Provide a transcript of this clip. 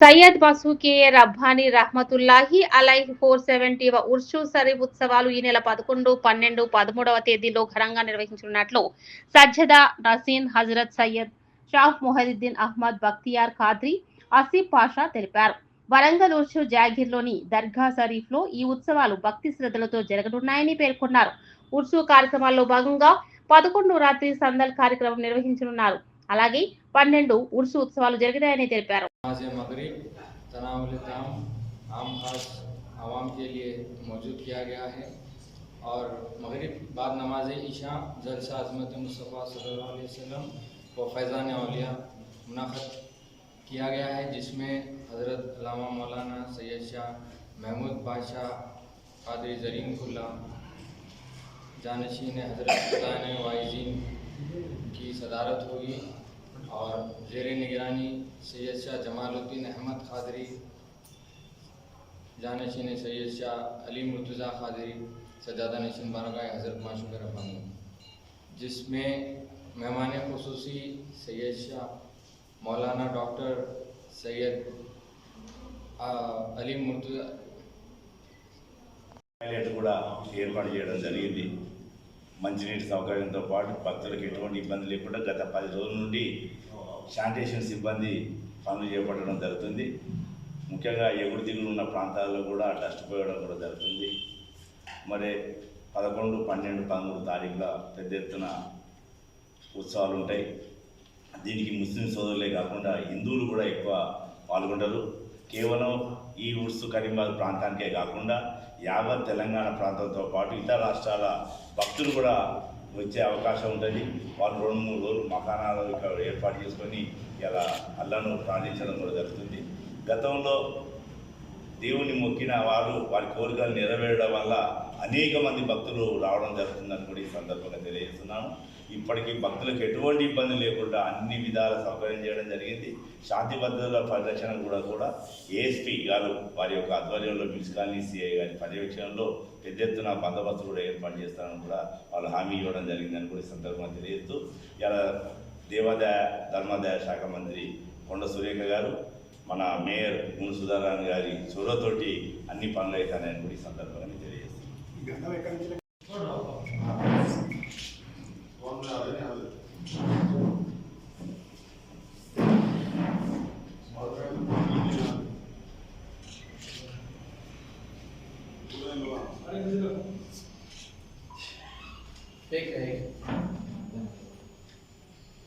Syed bus KA Rabbani రహమతుల్లాహి అలై four seventy ఉర్షు Sharif ఉత్సవాలు ఈ నెల పదకొండు పన్నెండు పదమూడవ తేదీలో ఘనంగా నిర్వహించనున్నట్లు సజ్జదా నసీన్ హజరత్ సయ్యద్ షాహ్ మొహదుద్దీన్ అహ్మద్ బక్తియార్ ఖాద్రి ఆసిఫ్ పాషా తెలిపారు. వరంగల్ ఉర్షు జాగీర్లోని దర్గా షరీఫ్లో ఈ ఉత్సవాలు భక్తి శ్రద్ధలతో జరగనున్నాయని పేర్కొన్నారు. ఉర్సు కార్యక్రమాల్లో భాగంగా పదకొండు రాత్రి సందల్ కార్యక్రమం నిర్వహించనున్నారు. అలాగే పన్నెండు ఉర్సు ఉత్సవాలు జరిగాయని తెలిపారు. نماز مغرب، تناول تام، عام خاص عوام کے لیے موجود کیا گیا ہے۔ اور مغرب بعد نماز عشاء، جلسہ عظمت مصطفیٰ صلی اللہ علیہ وسلم و فیضان اولیاء منعقد کیا گیا ہے، جس میں حضرت علامہ مولانا سید شاہ محمود بادشاہ قادری زرین کلّہ جانشین حضرت وائزین کی صدارت ہوگی और जेर निगरानी सैयद शाह जमालुद्दीन अहमद खादरी जानशीन सैयद शाह अली मुर्तज़ा खादरी सजादा नशीन बारगाह हज़रत माशूक रफ़ानी जिसमें मेहमान खसूसी सैयद शाह मौलाना डॉक्टर सैयद आ, अली मुर्तज़ा టాయిలెట్ కూడా ఏర్పాటు చేయడం జరిగింది మంచినీటి సౌకర్యంతో పాటు భక్తులకు ఎటువంటి ఇబ్బంది లేకుండా గత పది రోజుల నుండి శానిటేషన్ సిబ్బంది పనులు చేపట్టడం జరుగుతుంది. ముఖ్యంగా ఎగుడు దిగులు ఉన్న ప్రాంతాల్లో కూడా డస్ట్ పోయడం కూడా జరుగుతుంది. మరి పదకొండు పన్నెండు పదమూడు తారీఖుల పెద్ద ఎత్తున ఉత్సవాలు ఉంటాయి. దీనికి ముస్లిం సోదరులే కాకుండా హిందువులు కూడా ఎక్కువ పాల్గొంటారు. కేవలం ఈ ఉర్సు కరీంబాద్ ప్రాంతానికే కాకుండా యావత్ తెలంగాణ ప్రాంతంతో పాటు ఇతర రాష్ట్రాల భక్తులు కూడా వచ్చే అవకాశం ఉంటుంది. వాళ్ళు రెండు మూడు రోజులు మకానాలు ఇక్కడ ఏర్పాటు చేసుకొని ఇలా అల్లను ప్రార్థించడం కూడా జరుగుతుంది. గతంలో దేవుని మొక్కిన వారు వారి కోరికలు నెరవేరడం వల్ల అనేక మంది భక్తులు రావడం జరుగుతుందని కూడా ఈ సందర్భంగా తెలియజేస్తున్నాను. ఇప్పటికీ భక్తులకు ఎటువంటి ఇబ్బంది లేకుండా అన్ని విధాల సౌకర్యం చేయడం జరిగింది. శాంతి భద్రతల పరిరక్షణ కూడా కూడా ఏఎస్పీ గారు వారి యొక్క ఆధ్వర్యంలో మున్సిపాలిటీ సిఐ గారి పర్యవేక్షణలో పెద్ద ఎత్తున బందోబస్తు కూడా ఏర్పాటు చేస్తారని కూడా వాళ్ళు హామీ ఇవ్వడం జరిగిందని కూడా ఈ సందర్భంగా తెలియజేస్తూ ఇలా దేవాదాయ ధర్మాదాయ శాఖ మంత్రి కొండ సురేఖ గారు మన మేయర్ మును గారి చొరవతోటి అన్ని పనులు అవుతాయని కూడా ఈ సందర్భంగా గంధం Take.